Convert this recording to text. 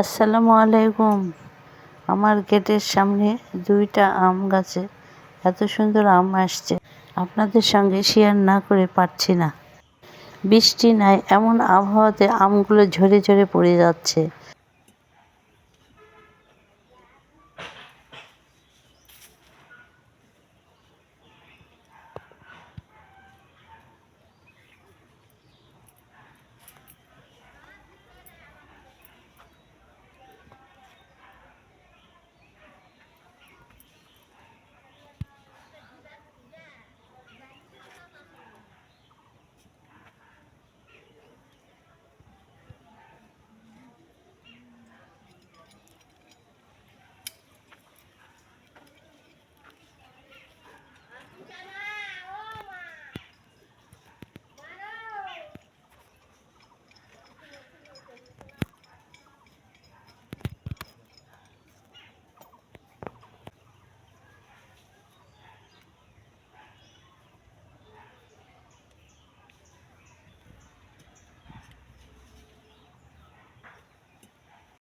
আসসালামু আলাইকুম। আমার গেটের সামনে দুইটা আম গাছে এত সুন্দর আম আসছে, আপনাদের সঙ্গে শেয়ার না করে পারছি না। বৃষ্টি নাই, এমন আবহাওয়াতে আমগুলো ঝরে ঝরে পড়ে যাচ্ছে।